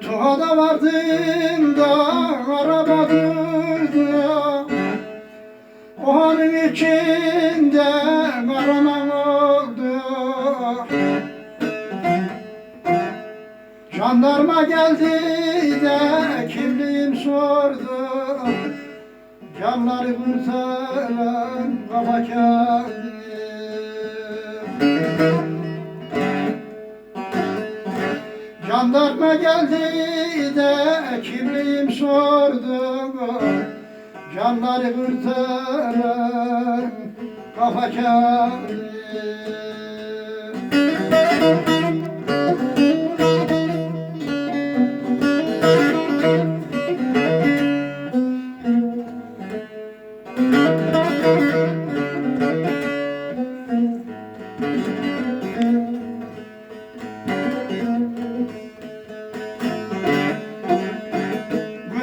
Tohada vardığında araba durdu. O hanın içinde karaman oldu. Jandarma geldi de kimliğim sordu. Canları kurtaran kaba kağıdı Geldi de kimliğim sordum Canları kurtaran kafa kağıdı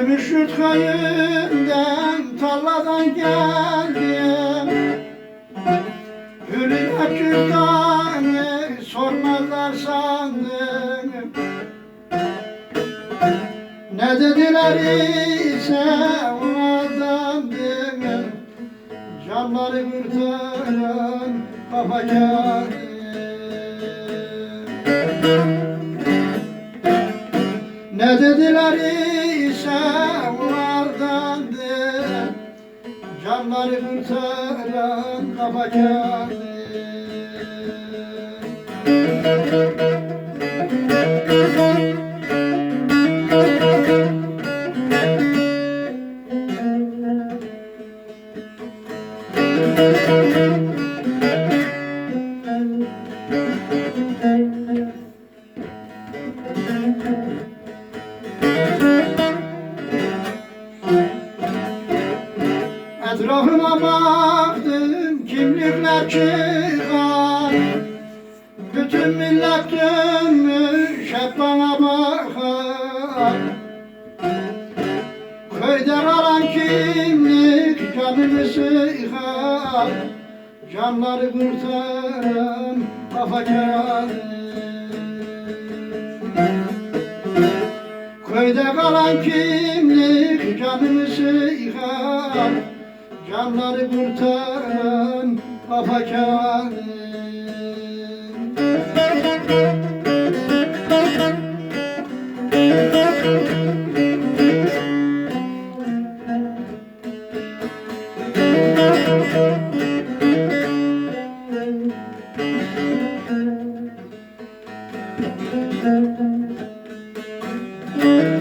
Gümüşlük köyünden tarladan geldim. Hürriyet cüzdanı sormazlar sandım. Ne dediler ise onlardan dedim. Canları kurtaran kafa kağıdı ne dediler ise onlardandı Canları kurtaran kafa kağıdı Etrafıma kimlikler çıkar Bütün millet dönmüş hep bana bakar. Köyde kalan kimlik canımı sıkar. Canları kurtaran kafa kağıdı Köyde kalan kimlik canımı sıkar Canları kurtaran kafa kağıdı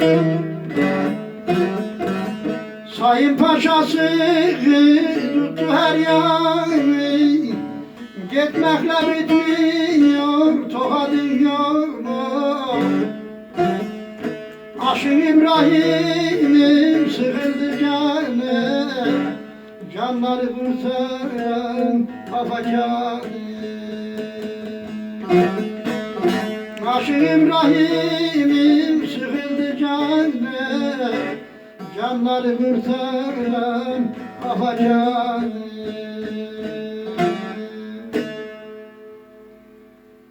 Sayın paşası tuttu her yanı Gitmekle bitmiyor tokadın yolu Aşın İbrahim'im sıkıldı canı Canları kurtaran kafa kağıdı Aşın İbrahim'im sıkıldı canı Canları kafa kağıdı